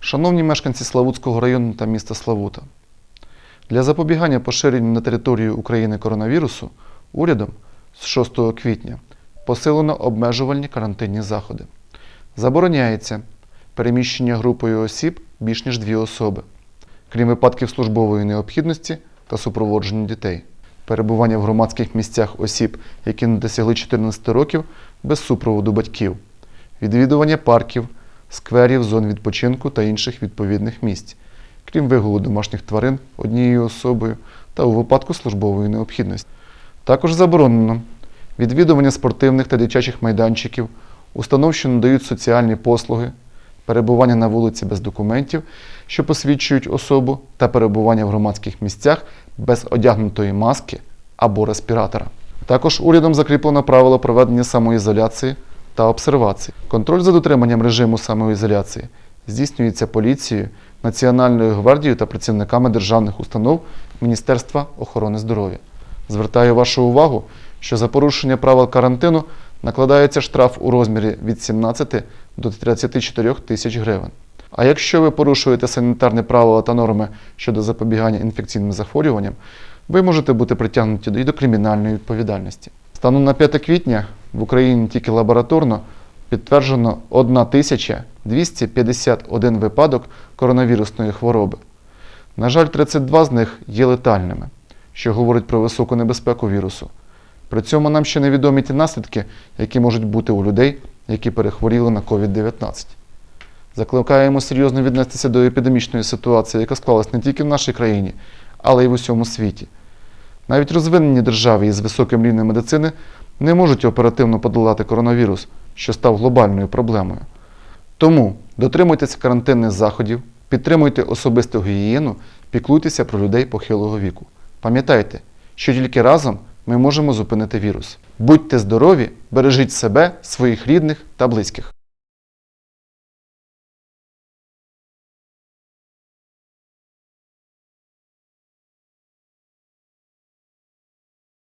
Шановні мешканці Славутського району та міста Славута, для запобігання поширенню на територію України коронавірусу урядом з 6 квітня посилено обмежувальні карантинні заходи. Забороняється переміщення групою осіб більш ніж дві особи, крім випадків службової необхідності та супроводження дітей, перебування в громадських місцях осіб, які не досягли 14 років без супроводу батьків, відвідування парків, скверів, зон відпочинку та інших відповідних місць, крім вигулу домашніх тварин однією особою та у випадку службової необхідності. Також заборонено відвідування спортивних та дитячих майданчиків, установ, що надають соціальні послуги, перебування на вулиці без документів, що посвідчують особу, та перебування в громадських місцях без одягнутої маски або респіратора. Також урядом закріплено правило проведення самоізоляції та обсервації. Контроль за дотриманням режиму самоізоляції здійснюється поліцією, Національною гвардією та працівниками державних установ Міністерства охорони здоров'я. Звертаю вашу увагу, що за порушення правил карантину накладається штраф у розмірі від 17 до 34 тисяч гривень. А якщо ви порушуєте санітарні правила та норми щодо запобігання інфекційним захворюванням, ви можете бути притягнуті і до кримінальної відповідальності. Станом на 5 квітня в Україні тільки лабораторно підтверджено 1251 випадок коронавірусної хвороби. На жаль, 32 з них є летальними, що говорить про високу небезпеку вірусу. При цьому нам ще невідомі ті наслідки, які можуть бути у людей, які перехворіли на COVID-19. Закликаємо серйозно віднестися до епідемічної ситуації, яка склалась не тільки в нашій країні, але й в усьому світі. Навіть розвинені держави із високим рівнем медицини не можуть оперативно подолати коронавірус, що став глобальною проблемою. Тому дотримуйтеся карантинних заходів, підтримуйте особисту гігієну, піклуйтеся про людей похилого віку. Пам'ятайте, що тільки разом ми можемо зупинити вірус. Будьте здорові, бережіть себе, своїх рідних та близьких.